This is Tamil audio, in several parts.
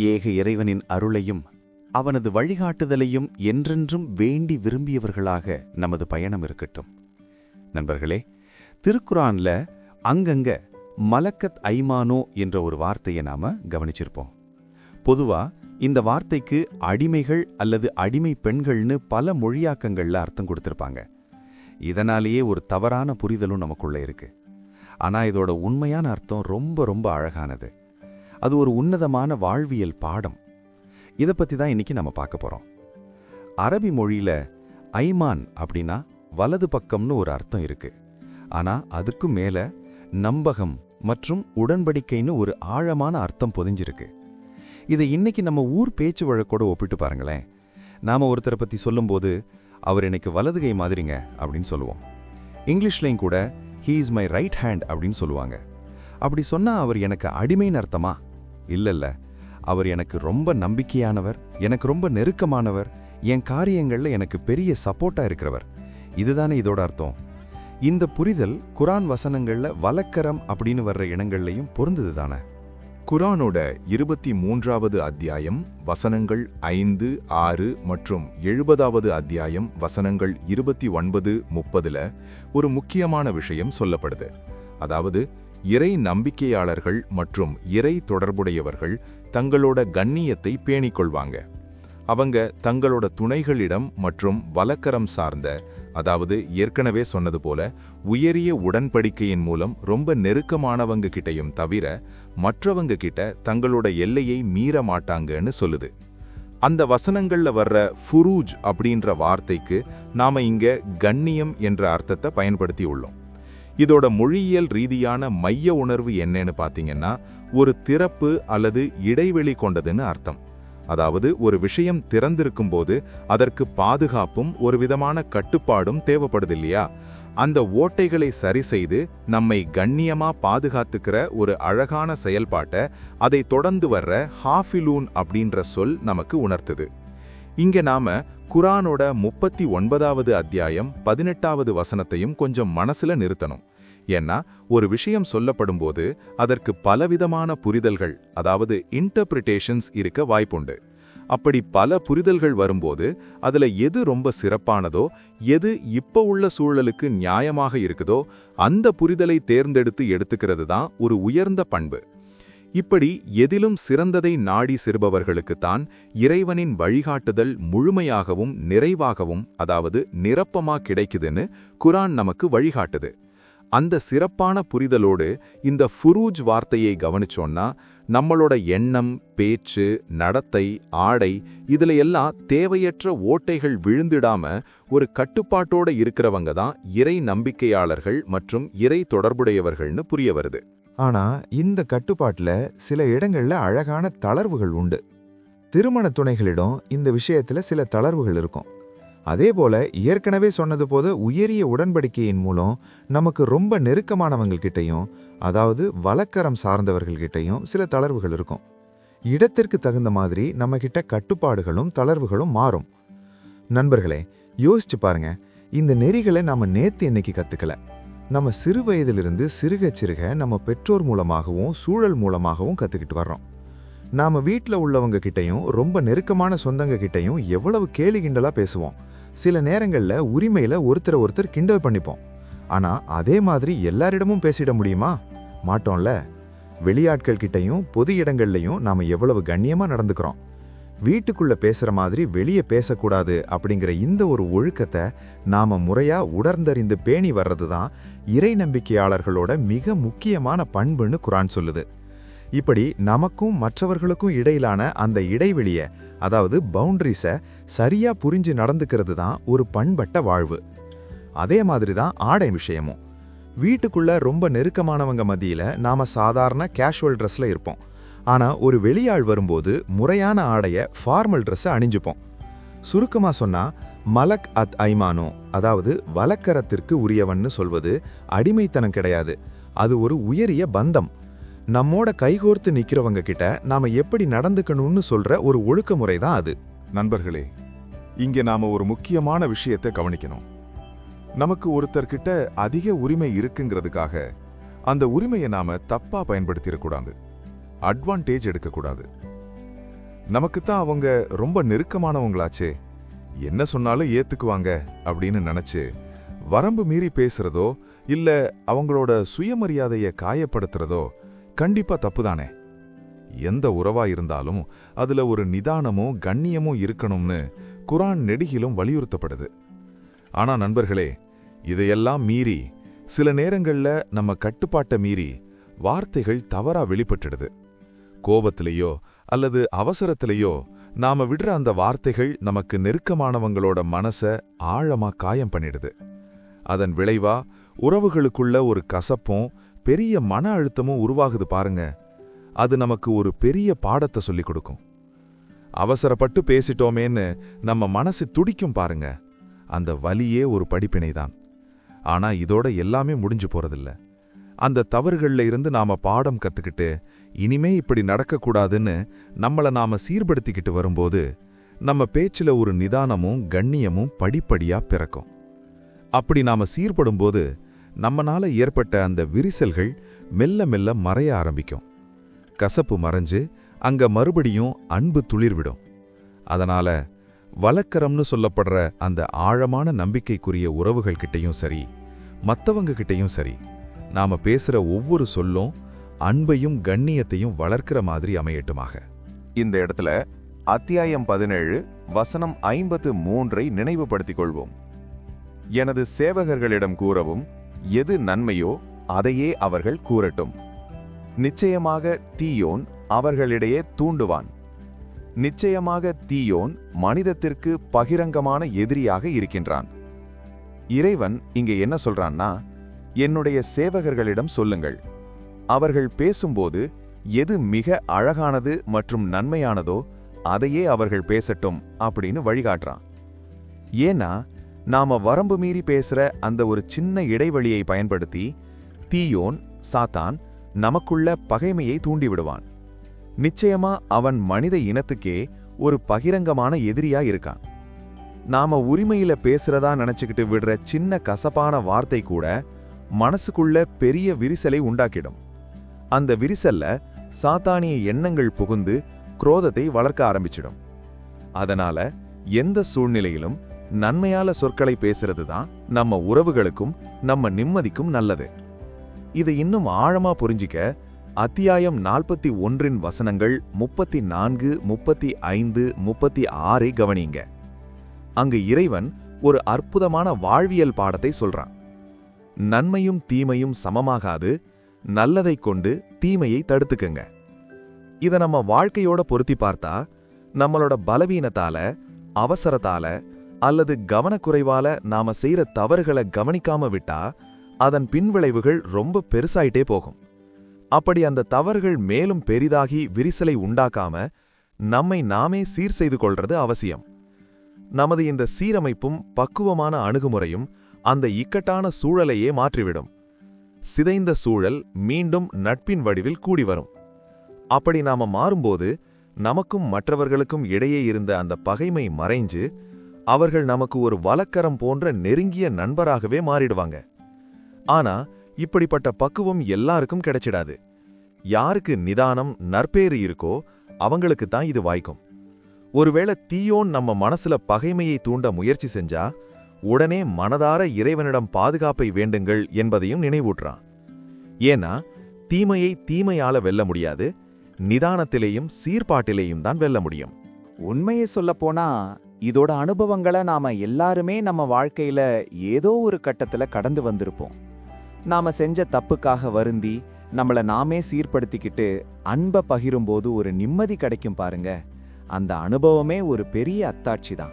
ஏக இறைவனின் அருளையும் அவனது வழிகாட்டுதலையும் என்றென்றும் வேண்டி விரும்பியவர்களாக நமது பயணம் இருக்கட்டும். நண்பர்களே திருக்குரான்ல அங்கங்க மலக்கத் ஐமானோ என்ற ஒரு வார்த்தையை நாம கவனிச்சிருப்போம். பொதுவா இந்த வார்த்தைக்கு அடிமைகள் அல்லது அடிமை பெண்கள்னு பல மொழியாக்கங்கள்ல அர்த்தம் கொடுத்திருப்பாங்க. இதனாலேயே ஒரு தவறான புரிதலும் நமக்குள்ள இருக்கு. ஆனா இதோட உண்மையான அர்த்தம் ரொம்ப ரொம்ப அழகானது. அது ஒரு உன்னதமான வாழ்வியல் பாடம். இதை பத்தி தான் இன்னைக்கு நம்ம பார்க்க போறோம். அரபி மொழியில் ஐமான் அப்படின்னா வலது பக்கம்னு ஒரு அர்த்தம் இருக்கு. ஆனா அதுக்கும் மேல நம்பகம் மற்றும் உடன்படிக்கைன்னு ஒரு ஆழமான அர்த்தம் பொதிஞ்சிருக்கு. இதை இன்னைக்கு நம்ம ஊர் பேச்சு வழக்கோட ஒப்பிட்டு பாருங்களேன். நாம ஒருத்தரை பத்தி சொல்லும்போது அவர் எனக்கு வலது கை மாதிரிங்க அப்படின்னு சொல்லுவோம். இங்கிலீஷ்லையும் கூட he is my right hand அப்படின்னு சொல்லுவாங்க. அப்படி சொன்னா அவர் எனக்கு அடிமைன்னு அர்த்தமா? இல்லல்ல. அவர் எனக்கு ரொம்ப நம்பிக்கையானவர் எனக்கு ரொம்ப நெருக்கமானவர் என் காரியங்கள்ல எனக்கு பெரிய சப்போர்ட்டா இருக்கிறவர். இதுதானே இதோட அர்த்தம். இந்த புரிதல் குரான் வசனங்கள்ல வலக்கரம் அப்படின்னு வர்ற இடங்கள்லையும் பொருந்தது தானே? குரானோட இருபத்தி மூன்றாவது அத்தியாயம் வசனங்கள் ஐந்து ஆறு மற்றும் எழுபதாவது அத்தியாயம் வசனங்கள் இருபத்தி ஒன்பது முப்பதுல ஒரு முக்கியமான விஷயம் சொல்லப்படுது. அதாவது இறை நம்பிக்கையாளர்கள் மற்றும் இறை தொடர்புடையவர்கள் தங்களோட கண்ணியத்தை பேணிக்கொள்வாங்க. அவங்க தங்களோட துணைகளிடம் மற்றும் வலக்கரம் சார்ந்த அதாவது ஏற்கனவே சொன்னது போல உயரிய உடன்படிக்கையின் மூலம் ரொம்ப நெருக்கமானவங்க கிட்டையும் தவிர மற்றவங்க கிட்ட தங்களோட எல்லையை மீற மாட்டாங்கன்னு சொல்லுது. அந்த வசனங்கள்ல வர்ற ஃபுரூஜ் அப்படின்ற வார்த்தைக்கு நாம இங்க கண்ணியம் என்ற அர்த்தத்தை பயன்படுத்தி உள்ளோம். இதோட மொழியியல் ரீதியான மைய உணர்வு என்னன்னு பார்த்தீங்கன்னா ஒரு திறப்பு அல்லது இடைவெளி கொண்டதுன்னு அர்த்தம். அதாவது ஒரு விஷயம் திறந்திருக்கும் போது அதற்கு பாதுகாப்பும் ஒரு விதமான கட்டுப்பாடும் தேவைப்படுது இல்லையா அந்த ஓட்டைகளை சரி செய்து நம்மை கண்ணியமா பாதுகாத்துக்கிற ஒரு அழகான செயல்பாட்டை அதை தொடர்ந்து வர்ற ஹாஃபிலூன் அப்படின்ற சொல் நமக்கு உணர்த்துது. இங்க நாம குரானோட முப்பத்தி ஒன்பதாவது அத்தியாயம் பதினெட்டாவது வசனத்தையும் கொஞ்சம் மனசுல நிறுத்தணும். ஏன்னா ஒரு விஷயம் சொல்லப்படும்போது அதற்கு பலவிதமான புரிதல்கள் அதாவது இன்டர்பிரிட்டேஷன்ஸ் இருக்க வாய்ப்புண்டு. அப்படி பல புரிதல்கள் வரும்போது அதுல எது ரொம்ப சிறப்பானதோ எது இப்ப உள்ள சூழலுக்கு நியாயமாக இருக்குதோ அந்த புரிதலை தேர்ந்தெடுத்து எடுத்துக்கிறது தான் ஒரு உயர்ந்த பண்பு. இப்படி எதிலும் சிறந்ததை நாடி சிறுபவர்களுக்குத்தான் இறைவனின் வழிகாட்டுதல் முழுமையாகவும் நிறைவாகவும் அதாவது நிரப்பமா கிடைக்குதுன்னு குரான் நமக்கு வழிகாட்டுது. அந்த சிறப்பான புரிதலோடு இந்த ஃபுரூஜ் வார்த்தையை கவனிச்சோன்னா நம்மளோட எண்ணம் பேச்சு நடத்தை ஆடை இதுல எல்லாம் தேவையற்ற ஓட்டைகள் விழுந்திடாம ஒரு கட்டுப்பாட்டோட இருக்கிறவங்க தான் இறை நம்பிக்கையாளர்கள் மற்றும் இறை தொடர்புடையவர்கள்னு புரிய வருது. ஆனா இந்த கட்டுப்பாட்டுல சில இடங்கள்ல அழகான தளர்வுகள் உண்டு. திருமண துணைகளிடம் இந்த விஷயத்துல சில தளர்வுகள் இருக்கும். அதே போல ஏற்கனவே சொன்னது போது உயரிய உடன்படிக்கையின் மூலம் நமக்கு ரொம்ப நெருக்கமானவங்கள்கிட்டையும் அதாவது வழக்கரம் சார்ந்தவர்கள்கிட்டையும் சில தளர்வுகள் இருக்கும். இடத்திற்கு தகுந்த மாதிரி நம்ம கிட்ட கட்டுப்பாடுகளும் தளர்வுகளும் மாறும். நண்பர்களே யோசிச்சு பாருங்க இந்த நெறிகளை நாம நேத்து இன்னைக்கு கத்துக்கல. நம்ம சிறு வயதிலிருந்து சிறுக சிறுக நம்ம பெற்றோர் மூலமாகவும் சூழல் மூலமாகவும் கற்றுக்கிட்டு வர்றோம். நாம் வீட்டில் உள்ளவங்க கிட்டையும் ரொம்ப நெருக்கமான சொந்தங்க கிட்டையும் எவ்வளவு கேலி கிண்டலாக பேசுவோம். சில நேரங்களில் உரிமையில் ஒருத்தரை ஒருத்தர் கிண்டல் பண்ணிப்போம். ஆனால் அதே மாதிரி எல்லாரிடமும் பேசிட முடியுமா? மாட்டோம்ல. வெளியாட்கள் கிட்டையும் பொது இடங்கள்லையும் நாம் எவ்வளவு கண்ணியமாக நடந்துக்கிறோம். வீட்டுக்குள்ளே பேசுகிற மாதிரி வெளியே பேசக்கூடாது அப்படிங்கிற இந்த ஒரு ஒழுக்கத்தை நாம் முறையாக உணர்ந்தறிந்து பேணி வர்றது தான் இறை நம்பிக்கையாளர்களோட மிக முக்கியமான பண்புன்னு குரான் சொல்லுது. இப்படி நமக்கும் மற்றவர்களுக்கும் இடையிலான அந்த இடைவெளியை அதாவது பவுண்டரிஸை சரியா புரிஞ்சு நடந்துக்கிறது தான் ஒரு பண்பட்ட வாழ்வு. அதே மாதிரி தான் ஆடை விஷயமும். வீட்டுக்குள்ள ரொம்ப நெருக்கமானவங்க மத்தியில் நாம சாதாரண கேஷுவல் ட்ரெஸ்ல இருப்போம். ஆனா ஒரு வெளியாள் வரும்போது முறையான ஆடையை ஃபார்மல் ட்ரெஸ்ஸை அணிஞ்சுப்போம். சுருக்கமாக சொன்னா மலக் அத் ஐமானோ அதாவது வலக்கரத்திற்கு உரியவன்னு சொல்வது அடிமைத்தனம் கிடையாது. அது ஒரு உயரிய பந்தம். நம்மோட கைகோர்த்து நிக்கிறவங்க கிட்ட நாம எப்படி நடந்துக்கணும்னு சொல்ற ஒரு ஒழுக்கமுறை தான் அது. நண்பர்களே இங்க நாம ஒரு முக்கியமான விஷயத்தை கவனிக்கணும். நமக்கு ஒருத்தர்கிட்ட அதிக உரிமை இருக்குங்கிறதுக்காக அந்த உரிமையை நாம தப்பா பயன்படுத்திடக்கூடாது. அட்வான்டேஜ் எடுக்கக்கூடாது. நமக்கு தான் அவங்க ரொம்ப நெருக்கமானவங்களாச்சே. என்ன சொன்னாலும் ஏத்துக்குவாங்க அப்படின்னு நினைச்சு வரம்பு மீறி பேசுறதோ இல்ல அவங்களோட சுயமரியாதைய காயப்படுத்துறதோ கண்டிப்பா தப்புதானே. எந்த உறவா இருந்தாலும் அதுல ஒரு நிதானமும் கண்ணியமும் இருக்கணும்னு குரான் நெடுகிலும் வலியுறுத்தப்படுது. ஆனா நண்பர்களே இதையெல்லாம் மீறி சில நேரங்கள்ல நம்ம கட்டுப்பாட்டை மீறி வார்த்தைகள் தவறா வெளிப்பட்டுடுது. கோபத்திலேயோ அல்லது அவசரத்திலேயோ நாம விடுற அந்த வார்த்தைகள் நமக்கு நெருக்கமானவங்களோட மனச ஆழமா காயம் பண்ணிடுது. அதன் விளைவா உறவுகளுக்குள்ள ஒரு கசப்பும் பெரிய மன அழுத்தமும் உருவாகுது பாருங்க. அது நமக்கு ஒரு பெரிய பாடத்தை சொல்லிக் கொடுக்கும். அவசரப்பட்டு பேசிட்டோமேன்னு நம்ம மனசு துடிக்கும் பாருங்க. அந்த வலியே ஒரு படிப்பினைதான். ஆனா இதோட எல்லாமே முடிஞ்சு போறதில்லை. அந்த தவறுகள்ல இருந்து நாம பாடம் கத்துக்கிட்டு இனிமே இப்படி நடக்கக்கூடாதுன்னு நம்மள நாம சீர்படுத்திக்கிட்டு வரும்போது நம்ம பேச்சுல ஒரு நிதானமும் கண்ணியமும் படிப்படியா பிறக்கும். அப்படி நாம சீர்படும்போது நம்மனால ஏற்பட்ட அந்த விரிசல்கள் மெல்ல மெல்ல மறைய ஆரம்பிக்கும். கசப்பு மறைஞ்சு அங்க மறுபடியும் அன்பு துளிர்விடும். அதனால வழக்கரம்னு சொல்லப்படுற அந்த ஆழமான நம்பிக்கைக்குரிய உறவுகள் கிட்டயும் சரி மத்தவங்க கிட்டயும் சரி நாம பேசுற ஒவ்வொரு சொல்லும் அன்பையும் கண்ணியத்தையும் வளர்க்கிற மாதிரி அமையட்டுமாக. இந்த இடத்துல அத்தியாயம் பதினேழு வசனம் ஐம்பத்து மூன்றை நினைவுபடுத்திக் கொள்வோம். எனது சேவகர்களிடம் கூறவும் எது நன்மையோ அதையே அவர்கள் கூறட்டும். நிச்சயமாக தீயோன் அவர்களிடையே தூண்டுவான். நிச்சயமாக தீயோன் மனிதத்திற்கு பகிரங்கமான எதிரியாக இருக்கின்றான். இறைவன் இங்கே என்ன சொல்றான்னா என்னுடைய சேவகர்களிடம் சொல்லுங்கள். அவர்கள் பேசும்போது எது மிக அழகானது மற்றும் நன்மையானதோ அதையே அவர்கள் பேசட்டும் அப்படின்னு வழிகாட்டுறான். ஏன்னா நாம வரம்பு மீறி பேசுற அந்த ஒரு சின்ன இடைவெளியை பயன்படுத்தி தீயோன் சாத்தான் நமக்குள்ள பகைமையை தூண்டிவிடுவான். நிச்சயமா அவன் மனித இனத்துக்கே ஒரு பகிரங்கமான எதிரியா இருக்கான். நாம உரிமையில பேசுறதா நினைச்சுக்கிட்டு விடுற சின்ன கசப்பான வார்த்தை கூட மனசுக்குள்ள பெரிய விரிசலை உண்டாக்கிடும். அந்த விரிசல்ல சாத்தானிய எண்ணங்கள் புகுந்து குரோதத்தை வளர்க்க ஆரம்பிச்சிடும். அதனால எந்த சூழ்நிலையிலும் நன்மையால சொற்களை பேசுறது தான் நம்ம உறவுகளுக்கும் நம்ம நிம்மதிக்கும் நல்லது. இதை இன்னும் ஆழமா புரிஞ்சிக்க அத்தியாயம் நாற்பத்தி ஒன்றின் வசனங்கள் முப்பத்தி நான்கு முப்பத்தி ஐந்து முப்பத்தி ஆறை கவனிங்க. அங்கு இறைவன் ஒரு அற்புதமான வாழ்வியல் பாடத்தை சொல்றான். நன்மையும் தீமையும் சமமாகாது. நல்லதைக் கொண்டு தீமையை தடுத்துக்குங்க. இத நம்ம வாழ்க்கையோட பொருத்தி பார்த்தா நம்மளோட பலவீனத்தால அவசரத்தால அல்லது கவனக்குறைவால நாம செய்யற தவறுகளை கவனிக்காம விட்டா அதன் பின்விளைவுகள் ரொம்ப பெருசாயிட்டே போகும். அப்படி அந்த தவறுகள் மேலும் பெரிதாகி விரிசலை உண்டாக்காம நம்மை நாமே சீர் செய்து கொள்றது அவசியம். நமது இந்த சீரமைப்பும் பக்குவமான அணுகுமுறையும் அந்த இக்கட்டான சூழலையே மாற்றிவிடும். சிதைந்த சூழல் மீண்டும் நட்பின் வடிவில் கூடி வரும் அப்படி நாம மாறும்போது நமக்கும் மற்றவர்களுக்கும் இடையே இருந்த அந்த பகைமை மறைஞ்சு அவர்கள் நமக்கு ஒரு வலக்கரம் போன்ற நெருங்கிய நண்பராகவே மாறிடுவாங்க. ஆனா இப்படிப்பட்ட பக்குவம் எல்லாருக்கும் கிடைச்சிடாது. யாருக்கு நிதானம் நற்பேறு இருக்கோ அவங்களுக்கு தான் இது வாய்க்கும். ஒருவேளை தீயோன் நம்ம மனசுல பகைமையை தூண்ட முயற்சி செஞ்சா உடனே மனதார இறைவனிடம் பாதுகாப்பை வேண்டுங்கள் என்பதையும் நினைவூட்டுறான். ஏன்னா தீமையை தீமையால வெல்ல முடியாது நிதானத்திலேயும் சீர்பாட்டிலேயும் தான் வெல்ல முடியும். உண்மையை சொல்லப்போனா இதோட அனுபவங்களை நாம எல்லாருமே நம்ம வாழ்க்கையில ஏதோ ஒரு கட்டத்துல கடந்து வந்திருப்போம். நாம செஞ்ச தப்புக்காக வருந்தி நம்மளை நாமே சீர்படுத்திக்கிட்டு அன்பை பகிரும்போது ஒரு நிம்மதி கிடைக்கும் பாருங்க. அந்த அனுபவமே ஒரு பெரிய அத்தாட்சி தான்.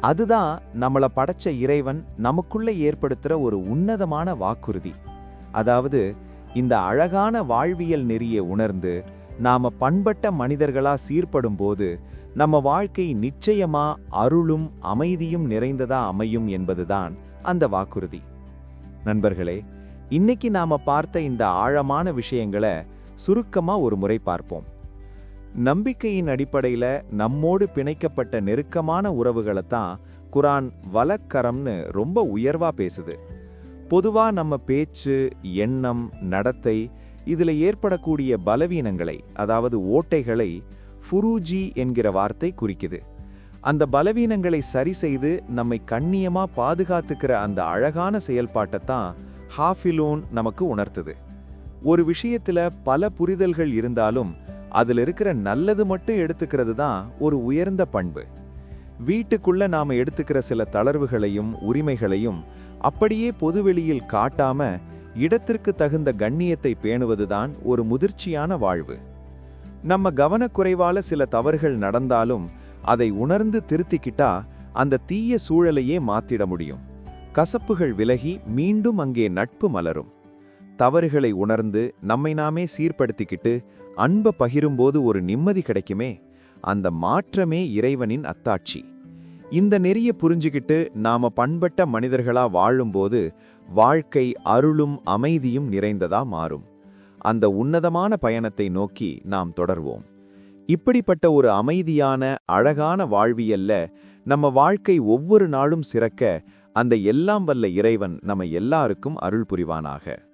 அதுதான் நம்மளை படைச்ச இறைவன் நமக்குள்ளே ஏற்படுத்துகிற ஒரு உன்னதமான வாக்குறுதி. அதாவது இந்த அழகான வாழ்வியல் நெறியை உணர்ந்து நாம பண்பட்ட மனிதர்களா சீர்படும்போது நம்ம வாழ்க்கை நிச்சயமா அருளும் அமைதியும் நிறைந்ததா அமையும் என்பதுதான் அந்த வாக்குறுதி. நண்பர்களே இன்னைக்கு நாம பார்த்த இந்த ஆழமான விஷயங்களை சுருக்கமா ஒரு முறை பார்ப்போம். நம்பிக்கையின் அடிப்படையில் நம்மோடு பிணைக்கப்பட்ட நெருக்கமான உறவுகளை தான் குரான் வலக்கரம்னு ரொம்ப உயர்வா பேசுது. பொதுவா நம்ம பேச்சு எண்ணம் நடத்தை இதில் ஏற்படக்கூடிய பலவீனங்களை அதாவது ஓட்டைகளை ஃபுரூஜி என்கிற வார்த்தை குறிக்குது. அந்த பலவீனங்களை சரி செய்து நம்மை கண்ணியமா பாதுகாத்துக்கிற அந்த அழகான செயல்பாட்டை தான் ஹாஃபிலோன் நமக்கு உணர்த்துது. ஒரு விஷயத்துல பல புரிதல்கள் இருந்தாலும் அதுல இருக்கிற நல்லது மட்டும் எடுத்துக்கிறது தான் ஒரு உயர்ந்த பண்பு. வீட்டுக்குள்ள நாம எடுத்துக்கிற சில தளர்வுகளையும் உரிமைகளையும் அப்படியே பொதுவெளியில் காட்டாம இடத்திற்கு தகுந்த கண்ணியத்தை பேணுவதுதான் ஒரு முதிர்ச்சியான வாழ்வு. நம்ம கவனக்குறைவால சில தவறுகள் நடந்தாலும் அதை உணர்ந்து திருத்திக்கிட்டா அந்த தீய சூழலையே மாத்திட முடியும். கசப்புகள் விலகி மீண்டும் அங்கே நட்பு மலரும். தவறுகளை உணர்ந்து நம்மை நாமே சீர்படுத்திக்கிட்டு அன்ப பகிரும்போது ஒரு நிம்மதி கிடைக்குமே? அந்த மாற்றமே இறைவனின் அத்தாட்சி. இந்த நெறிய புரிஞ்சுக்கிட்டு நாம பண்பட்ட மனிதர்களா வாழும்போது வாழ்க்கை அருளும் அமைதியும் நிறைந்ததா மாறும். அந்த உன்னதமான பயணத்தை நோக்கி நாம் தொடர்வோம். இப்படிப்பட்ட ஒரு அமைதியான அழகான வாழ்வியல்ல நம்ம வாழ்க்கை ஒவ்வொரு நாளும் சிறக்க அந்த எல்லாம் வல்ல இறைவன் நம்ம எல்லாருக்கும் அருள் புரிவானாக.